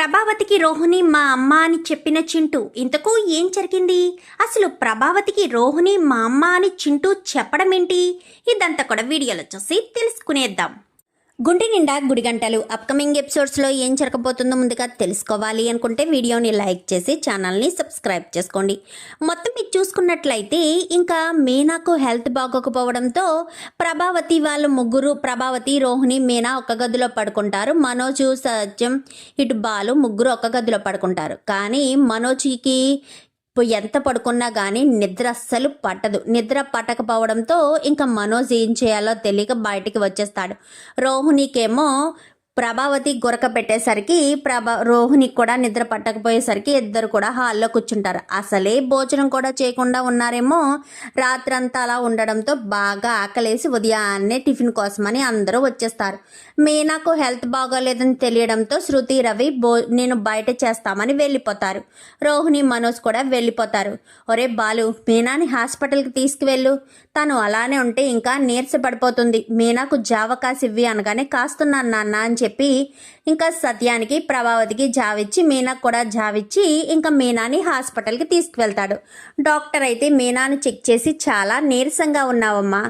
ప్రభావతికి రోహిణి మా అమ్మ అని చెప్పిన చింటూ ఇంతకు ఏం జరిగింది? అసలు ప్రభావతికి రోహిణి మా అమ్మ అని చింటూ చెప్పడం ఏంటి ఇదంతా కూడా వీడియోలో చూసి తెలుసుకునేద్దాం. గుండె నిండా గుడిగంటలు అప్కమింగ్ ఎపిసోడ్స్లో ఏం జరగబోతుందో ముందుగా తెలుసుకోవాలి అనుకుంటే వీడియోని లైక్ చేసి ఛానల్ని సబ్స్క్రైబ్ చేసుకోండి. మొత్తం మీరు చూసుకున్నట్లయితే ఇంకా మీనాకు హెల్త్ బాగోకపోవడంతో ప్రభావతి వాళ్ళు ముగ్గురు ప్రభావతి రోహిణి మీనా ఒక గదిలో పడుకుంటారు. మనోజు సత్యం ఇటు బాలు ముగ్గురు ఒక గదిలో పడుకుంటారు. కానీ మనోజ్కి ఎంత పడుకున్నా కానీ నిద్ర అస్సలు పట్టదు. నిద్ర పట్టకపోవడంతో ఇంకా మనోజ్ ఏం చేయాలో తెలియక బయటికి వచ్చేస్తాడు. రోహిణికేమో ప్రభావతి గొరక పెట్టేసరికి ప్రభా రోహిణికి కూడా నిద్ర పట్టకపోయేసరికి ఇద్దరు కూడా హాల్లో కూర్చుంటారు. అసలే భోజనం కూడా చేయకుండా ఉన్నారేమో. రాత్రంతా అలా ఉండడంతో బాగా ఆకలేసి ఉదయాన్నే టిఫిన్ కోసమని అందరూ వచ్చేస్తారు. మీనాకు హెల్త్ బాగోలేదని తెలియడంతో శృతి రవి బో నేను బయట చేస్తామని వెళ్ళిపోతారు. రోహిణి మనోజ్ కూడా వెళ్ళిపోతారు. ఒరే బాలు మీనాని హాస్పిటల్కి తీసుకువెళ్ళు. తను అలానే ఉంటే ఇంకా నీరస పడిపోతుంది. మీనాకు జావకాసి ఇవ్వి అనగానే కాస్తున్నాను నాన్న అని చెప్పి ఇంకా సత్యానికి ప్రభావతికి జావిచ్చి మీనాకు కూడా జావిచ్చి ఇంకా మీనాని హాస్పిటల్కి తీసుకువెళ్తాడు. డాక్టర్ అయితే మీనాని చెక్ చేసి చాలా నీరసంగా ఉన్నావమ్మా.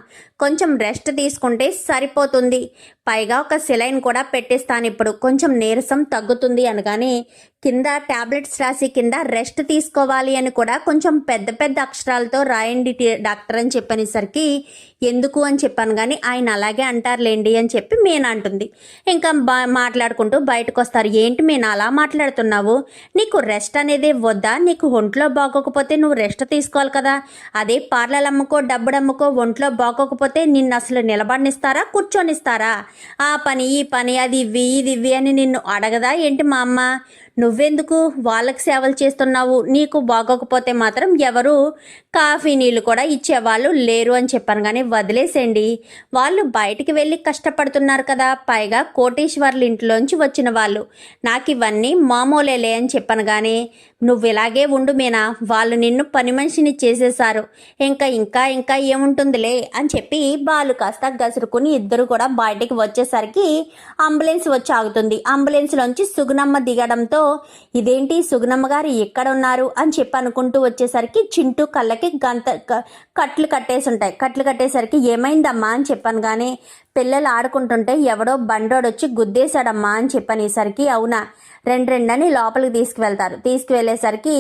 కొంచెం రెస్ట్ తీసుకుంటే సరిపోతుంది. పైగా ఒక సిలైన్ కూడా పెట్టిస్తాను ఇప్పుడు. కొంచెం నీరసం తగ్గుతుంది అనగానే కింద టాబ్లెట్స్ రాసి కింద రెస్ట్ తీసుకోవాలి అని కూడా కొంచెం పెద్ద పెద్ద అక్షరాలతో రాయండి డాక్టర్ అని చెప్పనేసరికి ఎందుకు అని చెప్పాను కానీ ఆయన అలాగే అంటారులేండి అని చెప్పి మీనా అంటుంది. ఇంకా బా మాట్లాడుకుంటూ బయటకు వస్తారు ఏంటి మీనా అలా మాట్లాడుతున్నావు? నీకు రెస్ట్ అనేది వద్దా? నీకు ఒంట్లో బాగోకపోతే నువ్వు రెస్ట్ తీసుకోవాలి కదా. అదే పార్లర్ అమ్ముకో డబ్బుడు అమ్ముకో ఒంట్లో బాగోకపోతే నిన్ను అసలు నిలబడినిస్తారా? కూర్చొనిస్తారా? ఆ పని ఈ పని అది ఇవ్వి ఇది ఇవ్వి అని నిన్ను అడగదా? ఏంటి మా అమ్మ? నువ్వెందుకు వాళ్ళకి సేవలు చేస్తున్నావు? నీకు బాగోకపోతే మాత్రం ఎవరు కాఫీ నీళ్ళు కూడా ఇచ్చేవాళ్ళు లేరు అని చెప్పాను కానీ వదిలేసేయండి. వాళ్ళు బయటికి వెళ్ళి కష్టపడుతున్నారు కదా. పైగా కోటేశ్వర్ల ఇంట్లోంచి వచ్చిన వాళ్ళు. నాకు ఇవన్నీ మామూలేలే అని చెప్పాను కానీ నువ్వు ఇలాగే ఉండు మీనా. వాళ్ళు నిన్ను పని మనిషిని చేసేశారు. ఇంకా ఇంకా ఇంకా ఏముంటుందిలే అని చెప్పి బాలు కాస్త గసురుకుని ఇద్దరు కూడా బయటికి వచ్చేసరికి అంబులెన్స్ వచ్చి ఆగుతుంది. అంబులెన్స్లోంచి సుగుణమ్మ దిగడంతో ఇదేంటి? సుగుణమ్మ గారు ఎక్కడ ఉన్నారు అని చెప్పి అనుకుంటూ వచ్చేసరికి చింటూ కళ్ళకి గంత క- కట్లు కట్టేసి ఉంటాయి కట్లు కట్టేసరికి ఏమైందమ్మా అని చెప్పాను కానీ పిల్లలు ఆడుకుంటుంటే ఎవడో బండోడొచ్చి గుద్దేశాడమ్మా అని చెప్పనేసరికి అవునా? రెండు రెండని లోపలికి తీసుకువెళ్తారు. తీసుకువెళ్ళేసరికి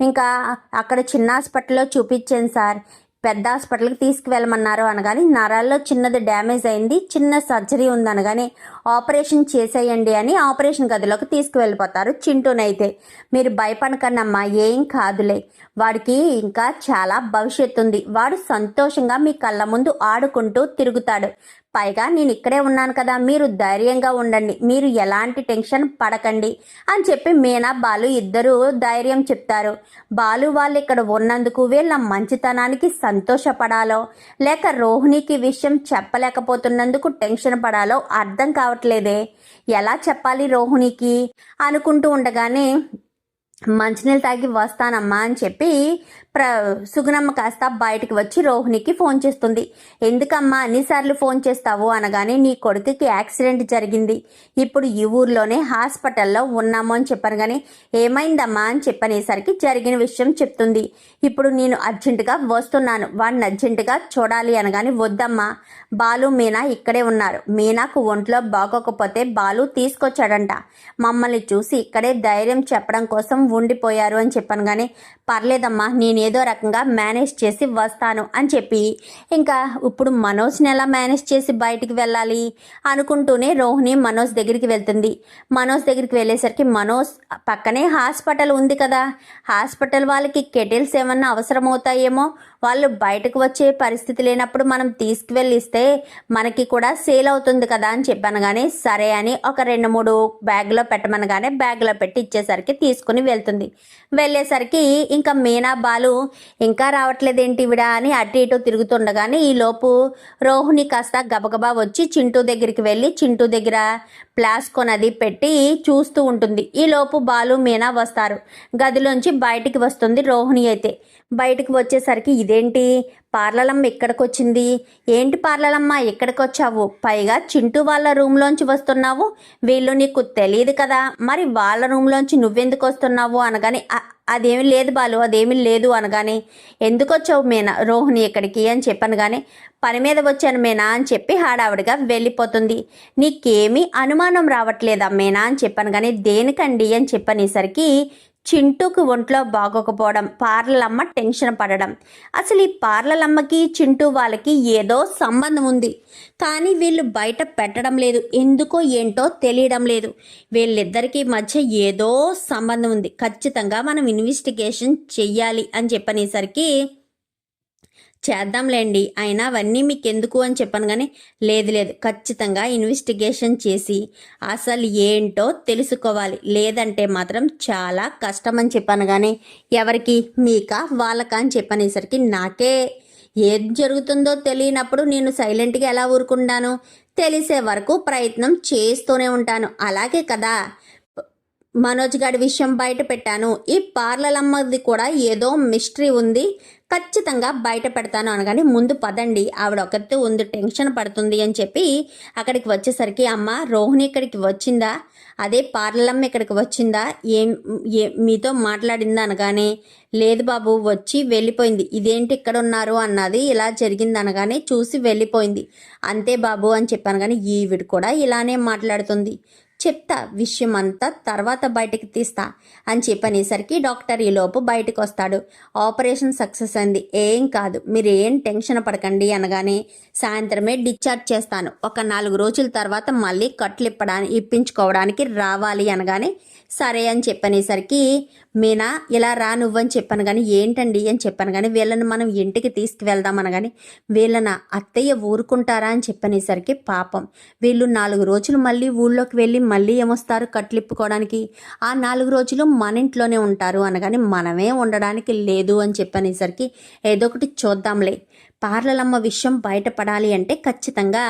ఇంకా అక్కడ చిన్న హాస్పిటల్లో చూపించాను సార్. పెద్ద హాస్పిటల్కి తీసుకువెళ్ళమన్నారు అనగానే నరాల్లో చిన్నది డ్యామేజ్ అయింది చిన్న సర్జరీ ఉంది ఆపరేషన్ చేసేయండి అని ఆపరేషన్ గదిలోకి తీసుకువెళ్ళిపోతారు చింటూనైతే. మీరు భయపడకన్నమ్మా ఏం కాదులే. వాడికి ఇంకా చాలా భవిష్యత్తు ఉంది వాడు సంతోషంగా మీ కళ్ళ ముందు ఆడుకుంటూ తిరుగుతాడు. పైగా నేను ఇక్కడే ఉన్నాను కదా మీరు ధైర్యంగా ఉండండి మీరు ఎలాంటి టెన్షన్ పడకండి అని చెప్పి మీనా బాలు ఇద్దరు ధైర్యం చెప్తారు. బాలు వాళ్ళు ఇక్కడ ఉన్నందుకు వీళ్ళ మంచితనానికి సంతోషపడాలో లేక రోహిణికి విషయం చెప్పలేకపోతున్నందుకు టెన్షన్ పడాలో అర్థం కావట్లేదే. ఎలా చెప్పాలి రోహిణికి? అనుకుంటూ ఉండగానే మంచినీళ్ళు తాగి వస్తానమ్మా అని చెప్పి ప్ర సుగుణమ్మ కాస్త బయటికి వచ్చి రోహిణికి ఫోన్ చేస్తుంది. ఎందుకమ్మా అన్నిసార్లు ఫోన్ చేస్తావు అనగానే నీ కొడుకుకి యాక్సిడెంట్ జరిగింది. ఇప్పుడు ఈ ఊర్లోనే హాస్పిటల్లో ఉన్నాము అని చెప్పాను కానీ ఏమైందమ్మా అని చెప్పనేసరికి జరిగిన విషయం చెప్తుంది. ఇప్పుడు నేను అర్జెంటుగా వస్తున్నాను. వాడిని అర్జెంటుగా చూడాలి అనగాని వద్దమ్మా. బాలు మీనా ఇక్కడే ఉన్నారు. మీనాకు ఒంట్లో బాగోకపోతే బాలు తీసుకొచ్చాడంట. మమ్మల్ని చూసి ఇక్కడే ధైర్యం చెప్పడం కోసం ఉండిపోయారు అని చెప్పాను కానీ పర్లేదమ్మా ఏదో రకంగా మేనేజ్ చేసి వస్తాను అని చెప్పి ఇంకా ఇప్పుడు మనోజ్ని ఎలా మేనేజ్ చేసి బయటికి వెళ్ళాలి? అనుకుంటూనే రోహిణి మనోజ్ దగ్గరికి వెళ్తుంది. మనోజ్ దగ్గరికి వెళ్ళేసరికి మనోజ్ పక్కనే హాస్పిటల్ ఉంది కదా హాస్పిటల్ వాళ్ళకి కెటిల్స్ ఏమన్నా అవసరమవుతాయేమో వాళ్ళు బయటకు వచ్చే పరిస్థితి లేనప్పుడు మనం తీసుకువెళ్ళిస్తే మనకి కూడా సేల్ అవుతుంది కదా అని చెప్పాను కానీ సరే అని ఒక రెండు మూడు బ్యాగ్లో పెట్టమనగానే బ్యాగ్లో పెట్టి ఇచ్చేసరికి తీసుకుని వెళ్తుంది. వెళ్ళేసరికి ఇంకా మీనా బాలు ఇంకా రావట్లేదేంటి విడా? అని అటు ఇటు తిరుగుతుండగానే ఈ లోపు రోహిణి కాస్త గబగబా వచ్చి చింటూ దగ్గరికి వెళ్ళి చింటూ దగ్గర ప్లాస్కోన్ అది పెట్టి చూస్తూ ఉంటుంది. ఈ లోపు బాలు మీనా వస్తారు. గదిలోంచి బయటికి వస్తుంది రోహిణి అయితే. బయటికి వచ్చేసరికి ఇదేంటి? పార్లలమ్మ ఇక్కడికి వచ్చింది ఏంటి పార్లలమ్మ ఇక్కడికి వచ్చావు పైగా చింటూ వాళ్ళ రూమ్లోంచి వస్తున్నావు. వీళ్ళు నీకు తెలియదు కదా. మరి వాళ్ళ రూమ్లోంచి నువ్వెందుకు వస్తున్నావు అనగానే అదేమి లేదు బాలు అదేమి లేదు అనగానే ఎందుకు వచ్చావు మేనా? రోహిణి ఇక్కడికి అని చెప్పాను కానీ పని మీద వచ్చాను మేనా? అని చెప్పి హడావిడిగా వెళ్ళిపోతుంది. నీకేమీ అనుమానం రావట్లేదా మేనా? అని చెప్పాను కానీ దేనికండి? అని చెప్పనేసరికి చింటూకి ఒంట్లో బాగోకపోవడం పార్లలమ్మ టెన్షన్ పడడం. అసలు ఈ పార్లలమ్మకి చింటూ వాళ్ళకి ఏదో సంబంధం ఉంది. కానీ వీళ్ళు బయట పెట్టడం లేదు. ఎందుకో ఏంటో తెలియడం లేదు. వీళ్ళిద్దరికీ మధ్య ఏదో సంబంధం ఉంది. ఖచ్చితంగా మనం ఇన్వెస్టిగేషన్ చెయ్యాలి అని చెప్పనేసరికి చేద్దాంలేండి. అయినా అవన్నీ మీకు ఎందుకు అని చెప్పాను కానీ లేదు లేదు. ఖచ్చితంగా ఇన్వెస్టిగేషన్ చేసి అసలు ఏంటో తెలుసుకోవాలి. లేదంటే మాత్రం చాలా కష్టం అని చెప్పాను కానీ ఎవరికి? మీకా? వాళ్ళకా? అని చెప్పనేసరికి నాకే ఏం జరుగుతుందో తెలియనప్పుడు నేను సైలెంట్గా ఎలా ఊరుకుంటాను? తెలిసే వరకు ప్రయత్నం చేస్తూనే ఉంటాను. అలాగే కదా! మనోజ్ గారి విషయం బయట పెట్టాను. ఈ పార్లలమ్మది కూడా ఏదో మిస్టరీ ఉంది. ఖచ్చితంగా బయట పెడతాను అనగానే ముందు పదండి. ఆవిడ ఒకరితో ఉంది టెన్షన్ పడుతుంది అని చెప్పి అక్కడికి వచ్చేసరికి అమ్మ రోహిణి ఇక్కడికి వచ్చిందా? అదే పార్లమ్మ ఇక్కడికి వచ్చిందా? ఏం ఏ మీతో మాట్లాడిందా? అనగానే లేదు బాబు వచ్చి వెళ్ళిపోయింది. ఇదేంటి ఇక్కడ ఉన్నారు? అన్నది ఇలా జరిగింది అనగానే చూసి వెళ్ళిపోయింది. అంతే బాబు అని చెప్పాను కానీ ఈవిడ కూడా ఇలానే మాట్లాడుతుంది. చెప్తా విషయం అంతా తర్వాత బయటకు తీస్తా అని చెప్పనేసరికి డాక్టర్ ఈలోపు బయటకు వస్తాడు ఆపరేషన్ సక్సెస్ అయింది. ఏం కాదు. మీరు ఏం టెన్షన్ పడకండి అనగానే సాయంత్రమే డిశ్చార్జ్ చేస్తాను. ఒక నాలుగు రోజుల తర్వాత మళ్ళీ కట్లు ఇప్పడానికి ఇప్పించుకోవడానికి రావాలి అనగానే సరే అని చెప్పనేసరికి మీనా ఇలా రా నువ్వని చెప్పాను కానీ ఏంటండి అని చెప్పాను కానీ వీళ్ళని మనం ఇంటికి తీసుకువెళ్దాం అనగాని వీళ్ళన అత్తయ్య ఊరుకుంటారా అని చెప్పనేసరికి పాపం. వీళ్ళు నాలుగు రోజులు మళ్ళీ ఊళ్ళోకి వెళ్ళి మళ్ళీ ఏమొస్తారు కట్లిప్పుకోవడానికి? ఆ నాలుగు రోజులు మన ఇంట్లోనే ఉంటారు అనగాని మనమే ఉండడానికి లేదు అని చెప్పనేసరికి ఏదో ఒకటి చూద్దాంలే. పార్లలమ్మ విషయం బయటపడాలి అంటే ఖచ్చితంగా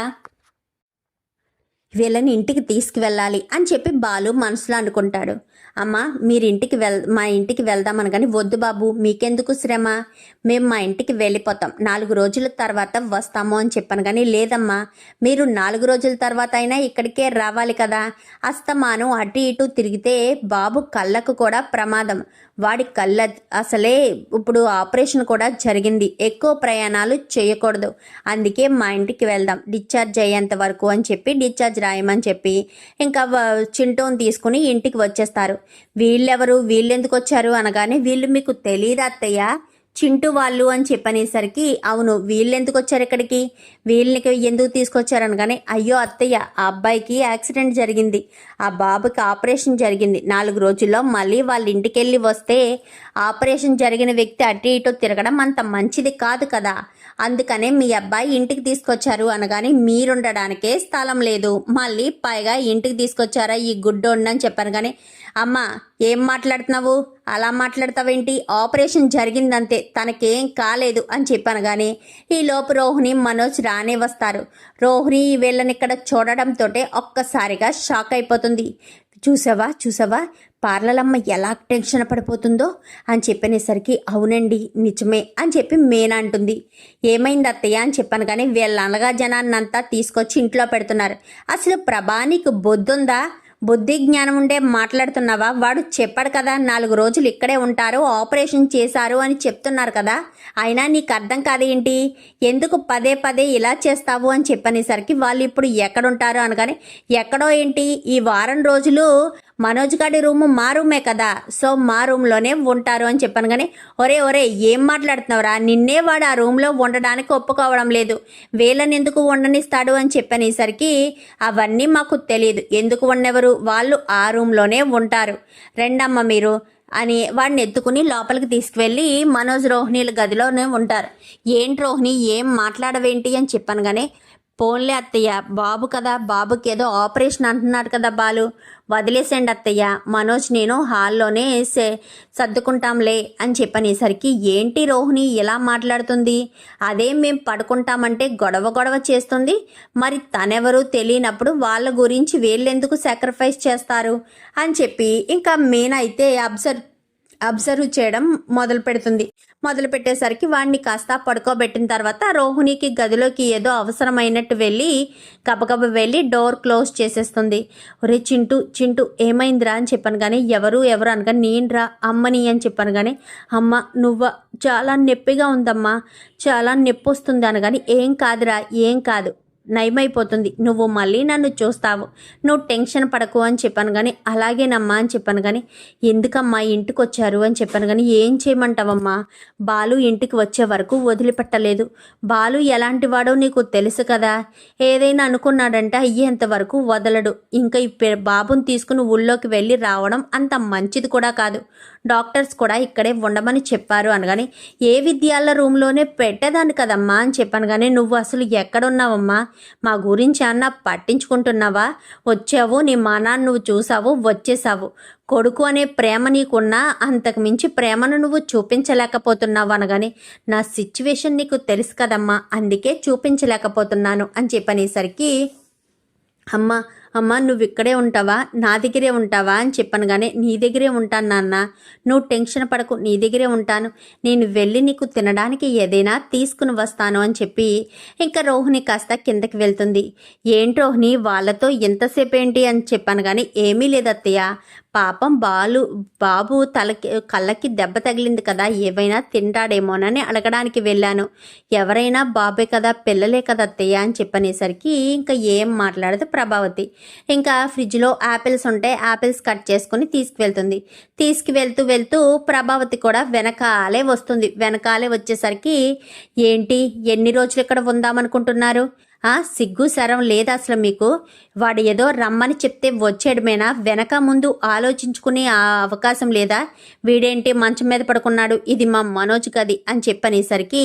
వీళ్ళని ఇంటికి తీసుకువెళ్ళాలి అని చెప్పి బాలు మనసులో అనుకుంటాడు. అమ్మ మీరు ఇంటికి వెల్ మా ఇంటికి వెళ్దామని కానీ వద్దు బాబు మీకెందుకు శ్రమ? మేము మా ఇంటికి వెళ్ళిపోతాం. నాలుగు రోజుల తర్వాత వస్తాము అని చెప్పాను కానీ లేదమ్మా మీరు నాలుగు రోజుల తర్వాత అయినా ఇక్కడికే రావాలి కదా. అస్తమానం అటు ఇటు తిరిగితే బాబు కళ్ళకు కూడా ప్రమాదం. వాడి కళ్ళ అసలే ఇప్పుడు ఆపరేషన్ కూడా జరిగింది. ఎక్కువ ప్రయాణాలు చేయకూడదు. అందుకే మా ఇంటికి వెళ్దాం. డిశ్చార్జ్ అయ్యేంత వరకు అని చెప్పి డిశ్చార్జ్ రాయమని చెప్పి ఇంకా చింటోని తీసుకుని ఇంటికి వచ్చేస్తారు. వీళ్ళెవరు? వీళ్ళెందుకు వచ్చారు? అనగానే వీళ్ళు మీకు తెలియదు అత్తయ్య. చింటూ వాళ్ళు అని చెప్పనేసరికి అవును వీళ్ళు ఎందుకు వచ్చారు ఇక్కడికి? వీళ్ళకి ఎందుకు తీసుకొచ్చారు? అనగానే అయ్యో అత్తయ్య ఆ అబ్బాయికి యాక్సిడెంట్ జరిగింది. ఆ బాబుకి ఆపరేషన్ జరిగింది. నాలుగు రోజుల్లో మళ్ళీ వాళ్ళ ఇంటికి వెళ్ళి వస్తే ఆపరేషన్ జరిగిన వ్యక్తి అటు ఇటు తిరగడం అంత మంచిది కాదు కదా. అందుకనే మీ అబ్బాయి ఇంటికి తీసుకొచ్చారు అనగానే మీరుండడానికే స్థలం లేదు. మళ్ళీ పైగా ఇంటికి తీసుకొచ్చారా ఈ గుడ్డు ఉండని చెప్పాను కానీ అమ్మ ఏం మాట్లాడుతున్నావు? అలా మాట్లాడతావేంటి? ఆపరేషన్ జరిగిందంతే తనకేం కాలేదు అని చెప్పాను కానీ ఈ లోపు రోహిణి మనోజ్ రానే వస్తారు. రోహిణి వీళ్ళని ఇక్కడ చూడడంతో ఒక్కసారిగా షాక్ అయిపోతుంది. చూసావా చూసావా? పార్లలమ్మ ఎలా టెన్షన్ పడిపోతుందో అని చెప్పనేసరికి అవునండి నిజమే అని చెప్పి మేనా అంటుంది. ఏమైంది అత్తయ్య అని చెప్పాను కానీ వీళ్ళ అనగా జనాన్నంతా తీసుకొచ్చి ఇంట్లో పెడుతున్నారు. అసలు ప్రభా నీకు బొద్దుందా? బుద్ధి జ్ఞానం ఉండే మాట్లాడుతున్నావా? వాడు చెప్పాడు కదా నాలుగు రోజులు ఇక్కడే ఉంటారు ఆపరేషన్ చేశారు అని చెప్తున్నారు కదా. అయినా నీకు అర్థం కాదేంటి? ఎందుకు పదే పదే ఇలా చేస్తావు అని చెప్పనేసరికి వాళ్ళు ఇప్పుడు ఎక్కడుంటారు అనగానే ఎక్కడో ఏంటి? ఈ వారం రోజులు మనోజ్ గారి రూము మా రూమే కదా. సో మా రూమ్లోనే ఉంటారు అని చెప్పాను కానీ ఒరే ఒరే ఏం మాట్లాడుతున్నావురా? నిన్నే వాడు ఆ రూమ్లో ఉండడానికి ఒప్పుకోవడం లేదు. వీళ్ళని ఎందుకు ఉండనిస్తాడు అని చెప్పనేసరికి అవన్నీ మాకు తెలియదు ఎందుకు ఉండెవరు వాళ్ళు ఆ రూమ్లోనే ఉంటారు. రెండమ్మ మీరు అని వాడిని ఎత్తుకుని లోపలికి తీసుకువెళ్ళి మనోజ్ రోహిణీల గదిలోనే ఉంటారు. ఏంటి రోహిణి? ఏం మాట్లాడవేంటి అని చెప్పాను కానీ పోన్లే అత్తయ్య. బాబు కదా బాబుకి ఏదో ఆపరేషన్ అంటున్నారు కదా బాలు. వదిలేసేయండి అత్తయ్య. మనోజ్ నేను హాల్లోనే సే- సర్దుకుంటాంలే అని చెప్పనేసరికి ఏంటి రోహిణి ఇలా మాట్లాడుతుంది? అదే మేము పడుకుంటామంటే గొడవ గొడవ చేస్తుంది. మరి తనెవరు తెలియనప్పుడు వాళ్ళ గురించి వీళ్ళెందుకు సాక్రిఫైస్ చేస్తారు? అని చెప్పి ఇంకా మీనా అయితే అబ్జర్వ్ అబ్జర్వ్ చేయడం మొదలు పెడుతుంది మొదలు పెట్టేసరికి వాడిని కాస్త పడుకోబెట్టిన తర్వాత రోహిణికి గదిలోకి ఏదో అవసరమైనట్టు వెళ్ళి గబగబ వెళ్ళి డోర్ క్లోజ్ చేసేస్తుంది. ఒరే చింటూ చింటూ ఏమైందిరా? అని చెప్పాను కానీ ఎవరు ఎవరు? అనగా నేనురా అమ్మని అని చెప్పాను కానీ అమ్మ నువ్వ చాలా నొప్పిగా ఉందమ్మా చాలా నొప్పి వస్తుంది అనగాని ఏం కాదురా ఏం కాదు నయమైపోతుంది. నువ్వు మళ్ళీ నన్ను చూస్తావు. నువ్వు టెన్షన్ పడకు అని చెప్పాను కానీ అలాగేనమ్మా అని చెప్పాను కానీ ఎందుకమ్మా ఇంటికి వచ్చారు అని చెప్పాను కానీ ఏం చేయమంటావమ్మా? బాలు ఇంటికి వచ్చే వరకు వదిలిపెట్టలేదు. బాలు ఎలాంటి వాడో నీకు తెలుసు కదా. ఏదైనా అనుకున్నాడంటే అయ్యేంత వరకు వదలడు. ఇంకా ఈ బాబుని తీసుకుని ఊళ్ళోకి వెళ్ళి రావడం అంత మంచిది కూడా కాదు. డాక్టర్స్ కూడా ఇక్కడే ఉండమని చెప్పారు అనగానే ఏ విద్యాల రూమ్లోనే పెట్టేదాన్ని కదమ్మా అని చెప్పాను కానీ నువ్వు అసలు ఎక్కడున్నావమ్మా? మా గురించి అన్న పట్టించుకుంటున్నావా? వచ్చావు నీ మానాన్ని నువ్వు చూసావు వచ్చేసావు. కొడుకు అనే ప్రేమ నీకున్నా అంతకు మించి ప్రేమను నువ్వు చూపించలేకపోతున్నావు అనగానే నా సిచ్యువేషన్ నీకు తెలుసు కదమ్మా అందుకే చూపించలేకపోతున్నాను అని చెప్పనేసరికి అమ్మ అమ్మ నువ్వు ఇక్కడే ఉంటావా? నా దగ్గరే ఉంటావా? అని చెప్పాను కానీ నీ దగ్గరే ఉంటాను నాన్న. నువ్వు టెన్షన్ పడకు నీ దగ్గరే ఉంటాను. నేను వెళ్ళి నీకు తినడానికి ఏదైనా తీసుకుని వస్తాను అని చెప్పి ఇంకా రోహిణి కాస్త కిందకి వెళ్తుంది. ఏంటి రోహిణి వాళ్ళతో ఎంతసేపు ఏంటి అని చెప్పాను కానీ ఏమీ లేదత్తయ్య. పాపం బాలు బాబు తలకి కళ్ళకి దెబ్బ తగిలింది కదా ఏవైనా తింటాడేమోనని అడగడానికి వెళ్ళాను. ఎవరైనా బాబే కదా పిల్లలే కదా అత్తయ్య అని చెప్పనేసరికి ఇంకా ఏం మాట్లాడదు ప్రభావతి. ఇంకా ఫ్రిడ్జ్లో యాపిల్స్ ఉంటే యాపిల్స్ కట్ చేసుకుని తీసుకువెళ్తుంది. తీసుకువెళ్తూ వెళ్తూ ప్రభావతి కూడా వెనకాలే వస్తుంది. వెనకాలే వచ్చేసరికి ఏంటి? ఎన్ని రోజులు ఇక్కడ ఉందామనుకుంటున్నారు? సిగ్గు సరం లేదా అసలు మీకు. వాడు ఏదో రమ్మని చెప్తే వచ్చేయడమేనా వెనక ముందు ఆలోచించుకునే ఆ అవకాశం లేదా? వీడేంటి మంచం మీద పడుకున్నాడు? ఇది మా మనోజ్ గది అని చెప్పనేసరికి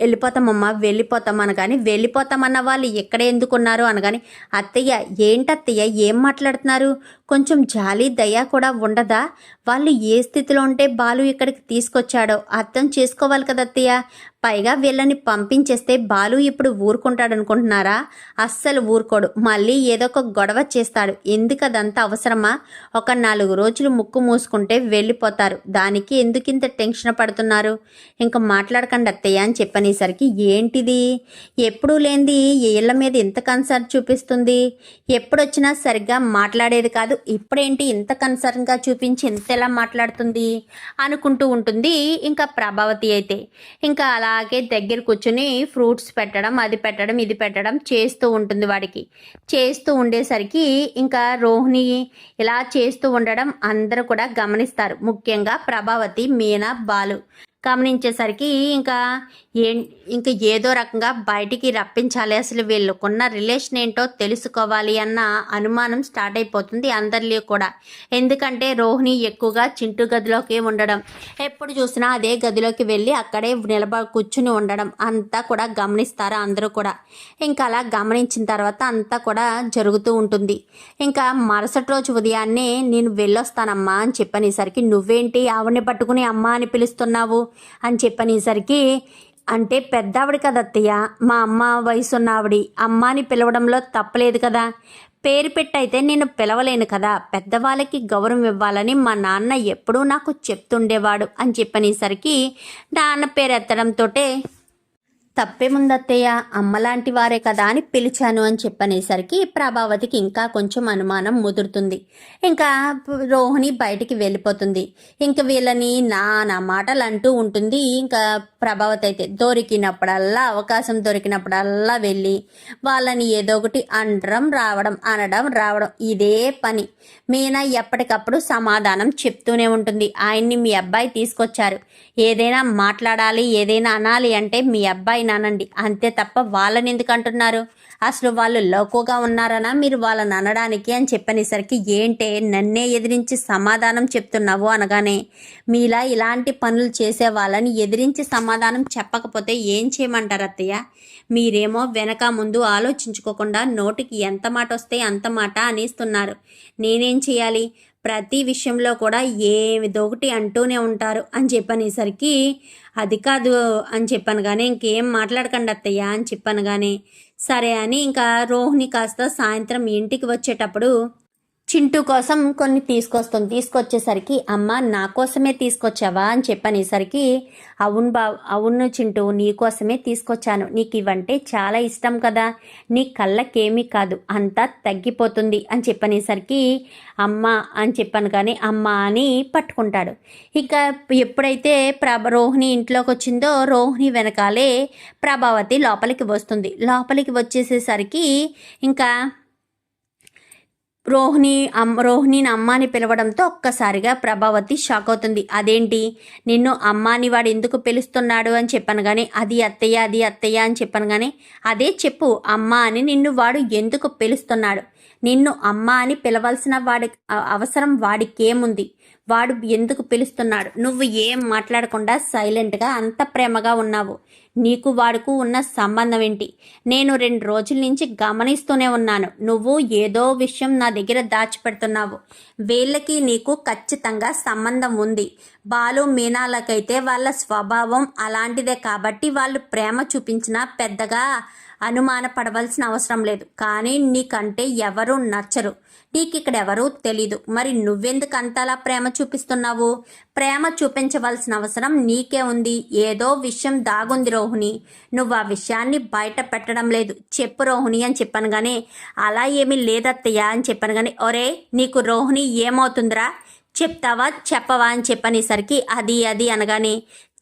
వెళ్ళిపోతామమ్మా వెళ్ళిపోతాం అనగాని వెళ్ళిపోతామన్న వాళ్ళు ఎక్కడ ఎందుకున్నారు అనగాని అత్తయ్య ఏంటత్తయ్య ఏం మాట్లాడుతున్నారు? కొంచెం జాలి దయ కూడా ఉండదా? వాళ్ళు ఏ స్థితిలో ఉంటే బాలు ఇక్కడికి తీసుకొచ్చాడో అర్థం చేసుకోవాలి కదా అత్తయ్య. పైగా వీళ్ళని పంపించేస్తే బాలు ఇప్పుడు ఊరుకుంటాడు అనుకుంటున్నారా అస్సలు ఊరుకోడు. మళ్ళీ ఏదో ఒక గొడవ చేస్తాడు. ఎందుకు అదంతా అవసరమా? ఒక నాలుగు రోజులు ముక్కు మూసుకుంటే వెళ్ళిపోతారు. దానికి ఎందుకు ఇంత టెన్షన్ పడుతున్నారు? ఇంకా మాట్లాడకండి అత్తయ్య అని చెప్పనేసరికి ఏంటిది? ఎప్పుడూ లేనిది ఏళ్ళ మీద ఇంత కన్సర్న్ చూపిస్తుంది? ఎప్పుడొచ్చినా సరిగ్గా మాట్లాడేది కాదు. ఇప్పుడేంటి ఇంత కన్సర్న్గా చూపించి ఇంత ఎలా మాట్లాడుతుంది? అనుకుంటూ ఉంటుంది ఇంకా ప్రభావతి అయితే. ఇంకా అలా అలాగే దగ్గర కూర్చుని ఫ్రూట్స్ పెట్టడం అది పెట్టడం ఇది పెట్టడం చేస్తూ ఉంటుంది వాడికి. చేస్తూ ఉండేసరికి ఇంకా రోహిణి ఇలా చేస్తూ ఉండడం అందరూ కూడా గమనిస్తారు. ముఖ్యంగా ప్రభావతి మీనా బాలు. గమనించేసరికి ఇంకా ఏ ఇంకా ఏదో రకంగా బయటికి రప్పించాలి. అసలు వీళ్ళకున్న రిలేషన్ ఏంటో తెలుసుకోవాలి అన్న అనుమానం స్టార్ట్ అయిపోతుంది అందరిలో కూడా. ఎందుకంటే రోహిణి ఎక్కువగా చింటూ గదిలోకి ఉండడం. ఎప్పుడు చూసినా అదే గదిలోకి వెళ్ళి అక్కడే నిలబ కూర్చుని ఉండడం. అంతా కూడా గమనిస్తారు అందరూ కూడా. ఇంకా అలా గమనించిన తర్వాత అంతా కూడా జరుగుతూ ఉంటుంది. ఇంకా మరుసటి రోజు ఉదయాన్నే నేను వెళ్ళొస్తానమ్మా అని చెప్పనేసరికి నువ్వేంటి ఆవిడని పట్టుకుని అమ్మ అని పిలుస్తున్నావు? అని చెప్పనేసరికి అంటే పెద్దావిడ కదా అత్తయ్య మా అమ్మ వయసు ఉన్నావిడి ఆవిడ పిలవడంలో తప్పలేదు కదా. పేరు పెట్టయితే నేను పిలవలేను కదా. పెద్దవాళ్ళకి గౌరవం ఇవ్వాలని మా నాన్న ఎప్పుడూ నాకు చెప్తుండేవాడు అని చెప్పనేసరికి నాన్న పేరు ఎత్తడంతో తప్పేముందత్తయ్య అమ్మలాంటి వారే కదా అని పిలిచాను అని చెప్పనేసరికి ప్రభావతికి ఇంకా కొంచెం అనుమానం ముదురుతుంది. ఇంకా రోహిణి బయటికి వెళ్ళిపోతుంది. ఇంకా వీళ్ళని నా నా మాటలు అంటూ ఉంటుంది. ఇంకా ప్రభావతి అయితే దొరికినప్పుడల్లా అవకాశం దొరికినప్పుడల్లా వెళ్ళి వాళ్ళని ఏదో ఒకటి అనడం రావడం అనడం రావడం ఇదే పని. మీనా ఎప్పటికప్పుడు సమాధానం చెప్తూనే ఉంటుంది. ఆయన్ని మీ అబ్బాయి తీసుకొచ్చారు. ఏదైనా మాట్లాడాలి ఏదైనా అనాలి అంటే మీ అబ్బాయి అనండి అంతే తప్ప వాళ్ళని ఎందుకు అంటున్నారు అసలు వాళ్ళు లోకోగా ఉన్నారనా మీరు వాళ్ళని అనడానికి? అని చెప్పనేసరికి ఏంటే నన్నే ఎదిరించి సమాధానం చెప్తున్నావు అనగానే మీలా ఇలాంటి పనులు చేసే వాళ్ళని ఎదిరించి సమాధానం చెప్పకపోతే ఏం చేయమంటారు అత్తయ్య? మీరేమో వెనక ముందు ఆలోచించుకోకుండా నోటికి ఎంత మాట వస్తే అంత మాట అనేస్తున్నారు. నేనేం చేయాలి? ప్రతి విషయంలో కూడా ఏదొకటి అంటూనే ఉంటారు అని చెప్పనేసరికి అది కాదు అని చెప్పాను కానీ ఇంకేం మాట్లాడకండి అత్తయ్య అని చెప్పాను కానీ సరే అని ఇంకా రోహిణి కాస్త సాయంత్రం ఇంటికి వచ్చేటప్పుడు చింటూ కోసం కొన్ని తీసుకొస్తాం. తీసుకొచ్చేసరికి అమ్మ నా కోసమే తీసుకొచ్చావా? అని చెప్పనేసరికి అవును బా అవును చింటూ నీ కోసమే తీసుకొచ్చాను. నీకు ఇవంటే చాలా ఇష్టం కదా. నీ కళ్ళకేమీ కాదు. అంతా తగ్గిపోతుంది. అని చెప్పనేసరికి అమ్మ అని చెప్పాను కానీ అమ్మ అని పట్టుకుంటాడు. ఇంకా ఎప్పుడైతే ప్రభ రోహిణి ఇంట్లోకి వచ్చిందో రోహిణి వెనకాలే ప్రభావతి లోపలికి వస్తుంది. లోపలికి వచ్చేసేసరికి ఇంకా రోహిణి అమ్మ రోహిణిని అమ్మ అని పిలవడంతో ఒక్కసారిగా ప్రభావతి షాక్ అవుతుంది. అదేంటి? నిన్ను అమ్మ అని వాడు ఎందుకు పిలుస్తున్నాడు? అని చెప్పాను కానీ అది అత్తయ్య అది అత్తయ్య అని చెప్పాను కానీ అదే చెప్పు అమ్మ అని నిన్ను వాడు ఎందుకు పిలుస్తున్నాడు? నిన్ను అమ్మ అని పిలవాల్సిన వాడి అవసరం వాడికేముంది? వాడు ఎందుకు పిలుస్తున్నాడు? నువ్వు ఏం మాట్లాడకుండా సైలెంట్గా అంత ప్రేమగా ఉన్నావు. నీకు వాడుకు ఉన్న సంబంధం ఏంటి? నేను రెండు రోజుల నుంచి గమనిస్తూనే ఉన్నాను. నువ్వు ఏదో విషయం నా దగ్గర దాచిపెడుతున్నావు. వీళ్ళకి నీకు ఖచ్చితంగా సంబంధం ఉంది. బాలు మీనాలకైతే వాళ్ళ స్వభావం అలాంటిదే కాబట్టి వాళ్ళు ప్రేమ చూపించినా పెద్దగా అనుమాన పడవలసిన అవసరం లేదు. కానీ నీకంటే ఎవరు నచ్చరు. నీకు ఇక్కడ ఎవరూ తెలీదు. మరి నువ్వెందుకు అంతలా ప్రేమ చూపిస్తున్నావు? ప్రేమ చూపించవలసిన అవసరం నీకే ఉంది. ఏదో విషయం దాగుంది రోహిణి. నువ్వు ఆ విషయాన్ని బయట పెట్టడం లేదు. చెప్పు రోహిణి అని చెప్పాను కానీ అలా ఏమీ లేదత్తయ్యా అని చెప్పాను కానీ ఒరే నీకు రోహిణి ఏమవుతుందిరా? చెప్తావా చెప్పవా అని చెప్పనేసరికి అది అది అనగానే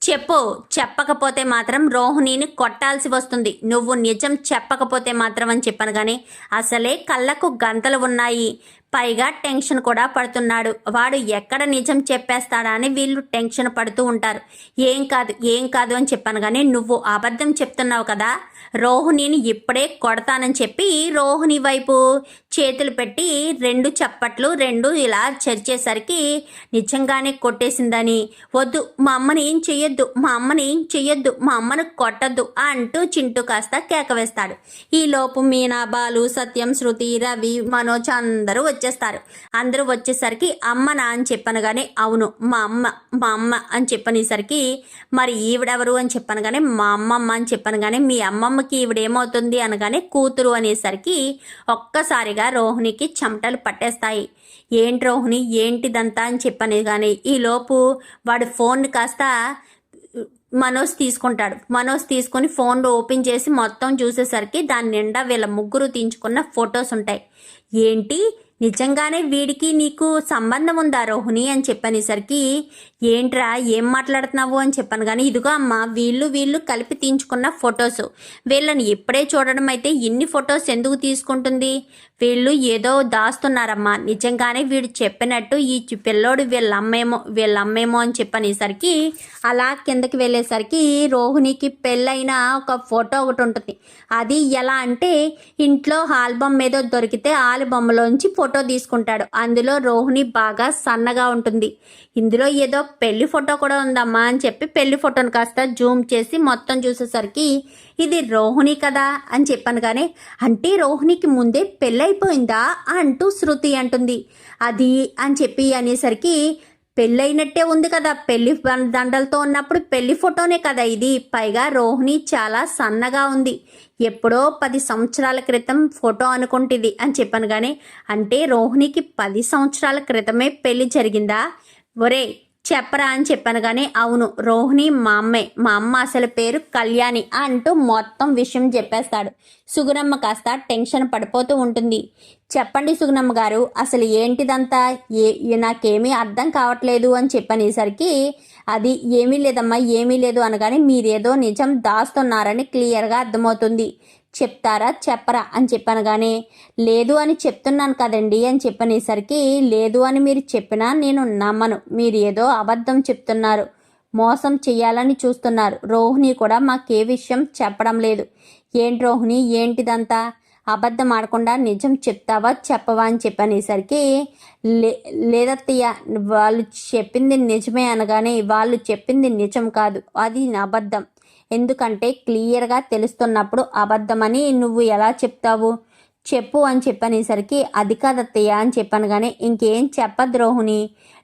చెప్పు చెప్పకపోతే మాత్రం రోహిణిని కొట్టాల్సి వస్తుంది. నువ్వు నిజం చెప్పకపోతే మాత్రం అని చెప్పాను కానీ అసలే కళ్ళకు గంతలు ఉన్నాయి. పైగా టెన్షన్ కూడా పడుతున్నాడు. వాడు ఎక్కడ నిజం చెప్పేస్తాడా అని వీళ్ళు టెన్షన్ పడుతూ ఉంటారు. ఏం కాదు ఏం కాదు అని చెప్పాను కానీ నువ్వు అబద్ధం చెప్తున్నావు కదా రోహిణిని ఇప్పుడే కొడతానని చెప్పి రోహిణి వైపు చేతులు పెట్టి రెండు చప్పట్లు రెండు ఇలా చరిచేసరికి నిజంగానే కొట్టేసిందని. వద్దు మా అమ్మని ఏం చెయ్యొద్దు మా అమ్మని ఏం చెయ్యొద్దు మా అమ్మను కొట్టద్దు అంటూ చింటూ కాస్త కేక వేస్తాడు. ఈలోపు మీనా బాలు సత్యం శృతి రవి మనోజ్ అందరూ వచ్చేస్తారు. అందరూ వచ్చేసరికి అమ్మ నా అని చెప్పనగానే కానీ అవును మా అమ్మ మా అమ్మ అని చెప్పనేసరికి మరి ఈవిడెవరు అని చెప్పాను కానీ మా అమ్మమ్మ అని చెప్పాను కానీ మీ అమ్మకి ఈవిడేమవుతుంది అనగానే కూతురు అనేసరికి ఒక్కసారిగా రోహిణికి చెమటలు పట్టేస్తాయి. ఏంటి రోహిణి? ఏంటిదంతా అని చెప్పని కానీ ఈలోపు వాడు ఫోన్ కాస్త మనోజ్ తీసుకుంటాడు. మనోజ్ తీసుకొని ఫోన్ ఓపెన్ చేసి మొత్తం చూసేసరికి దాని నిండా వీళ్ళ ముగ్గురు తీయించుకున్న ఫొటోస్ ఉంటాయి. ఏంటి? నిజంగానే వీడికి నీకు సంబంధం ఉందా రోహిణి అని చెప్పనేసరికి ఏంట్రా ఏం మాట్లాడుతున్నావు అని చెప్పాను కానీ ఇదిగో అమ్మ వీళ్ళు వీళ్ళు కలిపి తీయించుకున్న ఫొటోస్. వీళ్ళని ఎప్పుడే చూడడం అయితే ఇన్ని ఫొటోస్ ఎందుకు తీసుకుంటుంది? వీళ్ళు ఏదో దాస్తున్నారమ్మా. నిజంగానే వీడు చెప్పినట్టు ఈ పిల్లోడు వీళ్ళ అమ్మేమో వీళ్ళ అమ్మేమో అని చెప్పనేసరికి అలా కిందకి వెళ్ళేసరికి రోహిణికి పెళ్ళైన ఒక ఫోటో ఒకటి ఉంటుంది. అది ఎలా అంటే ఇంట్లో ఆల్బమ్ ఏదో దొరికితే ఆల్బమ్లోంచి ఫోటో తీసుకుంటాడు. అందులో రోహిణి బాగా సన్నగా ఉంటుంది. ఇందులో ఏదో పెళ్ళి ఫోటో కూడా ఉందమ్మా అని చెప్పి పెళ్ళి ఫోటోని కాస్త జూమ్ చేసి మొత్తం చూసేసరికి ఇది రోహిణి కదా అని చెప్పాను కానీ అంటే రోహిణికి ముందే పెళ్ళైపోయిందా అంటూ శృతి అంటుంది. అది అని చెప్పి అనేసరికి పెళ్ళైనట్టే ఉంది కదా పెళ్ళి దండలతో ఉన్నప్పుడు పెళ్ళి ఫోటోనే కదా ఇది. పైగా రోహిణి చాలా సన్నగా ఉంది. ఎప్పుడో పది సంవత్సరాల క్రితం ఫోటో అనుకుంటుంది అని చెప్పాను కానీ అంటే రోహిణికి పది సంవత్సరాల క్రితమే పెళ్ళి జరిగిందా? ఒరే చెప్పరా అని చెప్పాను కానీ అవును రోహిణి మా అమ్మే. మా అమ్మ అసలు పేరు కళ్యాణి అంటూ మొత్తం విషయం చెప్పేస్తాడు. సుగుణమ్మ కాస్త టెన్షన్ పడిపోతూ ఉంటుంది. చెప్పండి సుగుణమ్మ గారు అసలు ఏంటిదంతా? ఏ నాకేమీ అర్థం కావట్లేదు అని చెప్పనేసరికి అది ఏమీ లేదమ్మా ఏమీ లేదు అనగానే మీరేదో నిజం దాస్తున్నారని క్లియర్గా అర్థమవుతుంది. చెప్తారా చెప్పరా అని చెప్పాను కానీ లేదు అని చెప్తున్నాను కదండి అని చెప్పనేసరికి లేదు అని మీరు చెప్పినా నేను నమ్మను. మీరు ఏదో అబద్ధం చెప్తున్నారు మోసం చేయాలని చూస్తున్నారు. రోహిణి కూడా మాకే విషయం చెప్పడం లేదు. ఏంటి రోహిణి ఏంటిదంతా? అబద్ధం ఆడకుండా నిజం చెప్తావా చెప్పవా అని చెప్పనేసరికి లే లేదత్తయ్య వాళ్ళు చెప్పింది నిజమే అనగానే వాళ్ళు చెప్పింది నిజం కాదు. అది అబద్ధం. ఎందుకంటే క్లియర్గా తెలుస్తున్నప్పుడు అబద్ధమని నువ్వు ఎలా చెప్తావు? చెప్పు అని చెప్పనేసరికి అది కాదత్తయ్య అని చెప్పాను కానీ ఇంకేం చెప్పద్దు రోహిణి.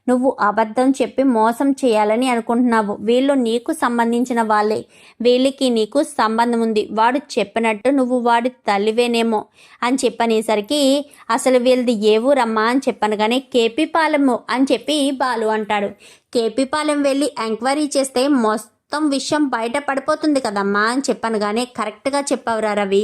నువ్వు అబద్ధం చెప్పి మోసం చేయాలని అనుకుంటున్నావు. వీళ్ళు నీకు సంబంధించిన వాళ్ళే. వీళ్ళకి నీకు సంబంధం ఉంది. వాడు చెప్పినట్టు నువ్వు వాడి తల్లివేనేమో అని చెప్పనేసరికి అసలు వీళ్ళది ఏ ఊరమ్మా అని చెప్పాను కానీ కేపీపాలెము అని చెప్పి బాలు అంటాడు. కేపీపాలెం వెళ్ళి ఎంక్వైరీ చేస్తే మొస్ మొత్తం విషయం బయట పడిపోతుంది కదమ్మా అని చెప్పాను. కానీ కరెక్ట్గా చెప్పావురా రవి.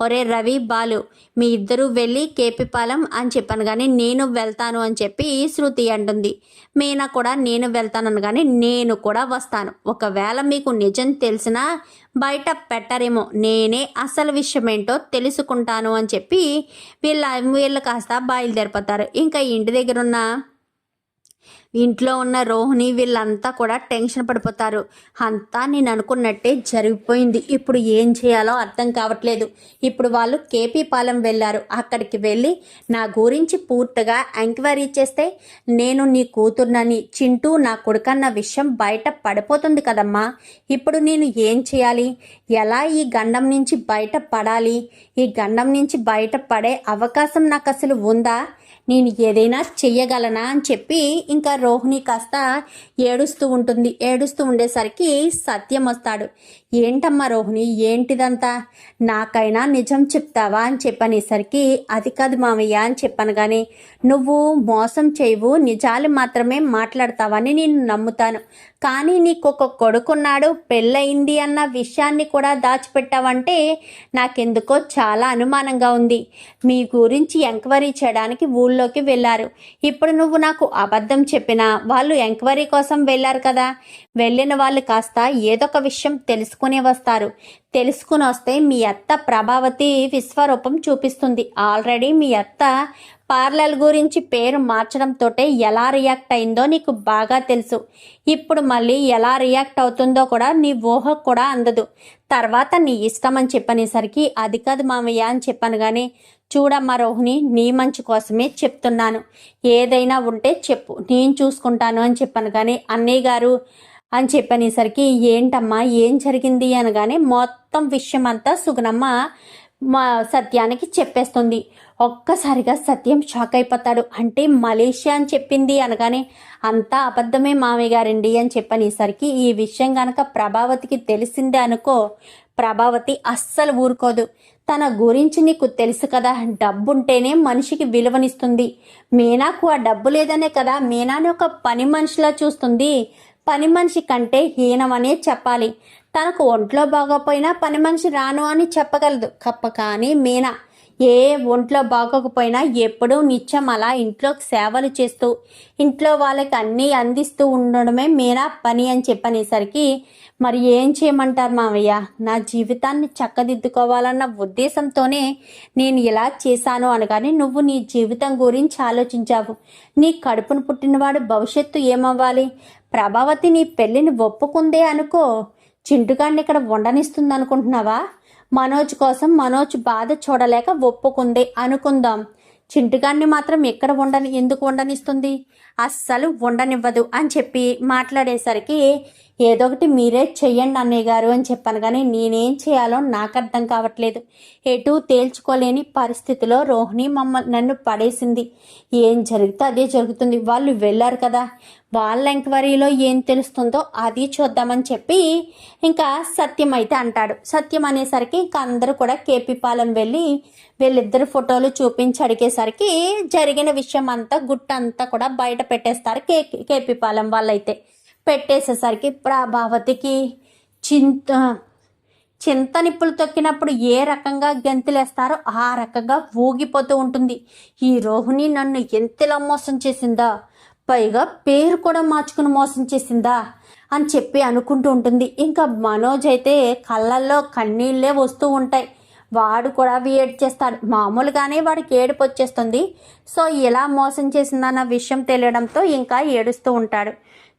ఒరే రవి బాలు మీ ఇద్దరు వెళ్ళి కేపిపాలెం అని చెప్పాను. కానీ నేను వెళ్తాను అని చెప్పి శృతి అంటుంది. మీనా కూడా నేను వెళ్తానని. కానీ నేను కూడా వస్తాను. ఒకవేళ మీకు నిజం తెలిసినా బయట పెట్టరేమో. నేనే అసలు విషయం ఏంటో తెలుసుకుంటాను అని చెప్పి వీళ్ళ వీళ్ళు కాస్త బయలుదేరిపోతారు. ఇంకా ఇంటి దగ్గర ఉన్న ఇంట్లో ఉన్న రోహిణి వీళ్ళంతా కూడా టెన్షన్ పడిపోతారు. అంతా నేను అనుకున్నట్టే జరిగిపోయింది. ఇప్పుడు ఏం చేయాలో అర్థం కావట్లేదు. ఇప్పుడు వాళ్ళు కేపీ పాలెం వెళ్ళారు. అక్కడికి వెళ్ళి నా గురించి పూర్తిగా ఎంక్వైరీ చేస్తే నేను నీ కూతుర్నని చింటూ నా కొడుకన్న విషయం బయట పడిపోతుంది కదమ్మా. ఇప్పుడు నేను ఏం చేయాలి? ఎలా ఈ గండం నుంచి బయట పడాలి? ఈ గండం నుంచి బయట పడే అవకాశం నాకు అసలు ఉందా? నేను ఏదైనా చెయ్యగలనా అని చెప్పి ఇంకా రోహిణి కాస్త ఏడుస్తూ ఉంటుంది. ఏడుస్తూ ఉండేసరికి సత్యం వస్తాడు. ఏంటమ్మా రోహిణి ఏంటిదంతా? నాకైనా నిజం చెప్తావా? అని చెప్పనేసరికి అది కాదు మామయ్య అని చెప్పాను కానీ నువ్వు మోసం చేయవు నిజాలు మాత్రమే మాట్లాడతావని నేను నమ్ముతాను. కానీ నీకు ఒక కొడుకున్నాడు పెళ్ళయింది అన్న విషయాన్ని కూడా దాచిపెట్టావంటే నాకెందుకో చాలా అనుమానంగా ఉంది. మీ గురించి ఎంక్వైరీ చేయడానికి ఊళ్ళోకి వెళ్ళారు. ఇప్పుడు నువ్వు నాకు అబద్ధం చెప్పినా వాళ్ళు ఎంక్వైరీ కోసం వెళ్ళారు కదా. వెళ్ళిన వాళ్ళు కాస్త ఏదొక విషయం తెలుసుకునే వస్తారు. తెలుసుకుని వస్తే మీ అత్త ప్రభావతి విశ్వరూపం చూపిస్తుంది. ఆల్రెడీ మీ అత్త పార్లర్ గురించి పేరు మార్చడంతోటే ఎలా రియాక్ట్ అయిందో నీకు బాగా తెలుసు. ఇప్పుడు మళ్ళీ ఎలా రియాక్ట్ అవుతుందో కూడా నీ ఊహ కూడా అందదు. తర్వాత నీ ఇష్టం అని చెప్పనేసరికి అది కాదు మామయ్య అని చెప్పాను కానీ చూడమ్మా రోహిణి నీ మంచి కోసమే చెప్తున్నాను. ఏదైనా ఉంటే చెప్పు నేను చూసుకుంటాను అని చెప్పాను కానీ అన్నయ్య గారు అని చెప్పనేసరికి ఏంటమ్మా ఏం జరిగింది అనగానే మొత్తం విషయం అంతా సుగుణమ్మ మా సత్యానికి చెప్పేస్తుంది. ఒక్కసారిగా సత్యం షాక్ అయిపోతాడు. అంటే మలేషియా అని చెప్పింది అనగానే అంతా అబద్ధమే మామయ్య గారండి అని చెప్పనేసరికి ఈ విషయం గనక ప్రభావతికి తెలిసిందే అనుకో ప్రభావతి అస్సలు ఊరుకోదు. తన గురించి నీకు తెలుసు కదా డబ్బుంటేనే మనిషికి విలువనిస్తుంది. మీనాకు ఆ డబ్బు లేదనే కదా మీనాని ఒక పని మనిషిలా చూస్తుంది. పని మనిషి కంటే హీనమనే చెప్పాలి. తనకు ఒంట్లో బాగోపోయినా పని మనిషి రాను అని చెప్పగలదు. కప్ప కానీ మీనా ఏ ఒంట్లో బాగోకపోయినా ఎప్పుడూ నిత్యం అలా ఇంట్లో సేవలు చేస్తూ ఇంట్లో వాళ్ళకి అన్నీ అందిస్తూ ఉండడమే మీనా పని అని చెప్పనేసరికి మరి ఏం చేయమంటారు మావయ్య? నా జీవితాన్ని చక్కదిద్దుకోవాలన్న ఉద్దేశంతోనే నేను ఇలా చేశాను అనగానే నువ్వు నీ జీవితం గురించి ఆలోచించావు. నీ కడుపును పుట్టినవాడు భవిష్యత్తు ఏమవ్వాలి? ప్రభావతి నీ పెళ్ళిని ఒప్పుకుందే అనుకో చింటుగాడిని ఇక్కడ ఉండనిస్తుంది అనుకుంటున్నావా మనోజ్ కోసం మనోజ్ బాధ చూడలేక ఒప్పుకుంది. అనుకుందాం. చింటుగాన్ని మాత్రం ఎక్కడ ఉండని ఎందుకు ఉండనిస్తుంది అస్సలు ఉండనివ్వదు అని చెప్పి మాట్లాడేసరికి ఏదో ఒకటి మీరే చెయ్యండి అన్నయ్య గారు అని చెప్పాను కానీ నేనేం చేయాలో నాకు అర్థం కావట్లేదు. ఎటు తేల్చుకోలేని పరిస్థితిలో రోహిణి మమ్మల్ని నన్ను పడేసింది. ఏం జరిగితే అదే జరుగుతుంది. వాళ్ళు వెళ్ళారు కదా. వాళ్ళ ఎంక్వైరీలో ఏం తెలుస్తుందో అది చూద్దామని చెప్పి ఇంకా సత్యం అయితే అంటాడు. సత్యం అనేసరికి ఇంకా అందరూ కూడా కేపీపాలెం వెళ్ళి వీళ్ళిద్దరు ఫోటోలు చూపించి అడిగేసరికి జరిగిన విషయం అంతా గుట్టంతా కూడా బయట పెట్టేస్తారు కే కేపీపాలెం వాళ్ళైతే. పెట్టేసేసరికి ప్రభావతికి చింత చింత నిప్పులు తొక్కినప్పుడు ఏ రకంగా గెంతులేస్తారో ఆ రకంగా ఊగిపోతూ ఉంటుంది. ఈ రోహిణి నన్ను ఎంతలా మోసం చేసిందా? పైగా పేరు కూడా మార్చుకుని మోసం చేసిందా? అని చెప్పి అనుకుంటూ ఉంటుంది. ఇంకా మనోజ్ అయితే కళ్ళల్లో కన్నీళ్ళే వస్తూ ఉంటాయి. వాడు కూడా ఏడ్ చేస్తాడు. మామూలుగానే వాడికి ఏడుపు వచ్చేస్తుంది. సో ఇలా మోసం చేసిందన్న విషయం తెలియడంతో ఇంకా ఏడుస్తూ ఉంటాడు.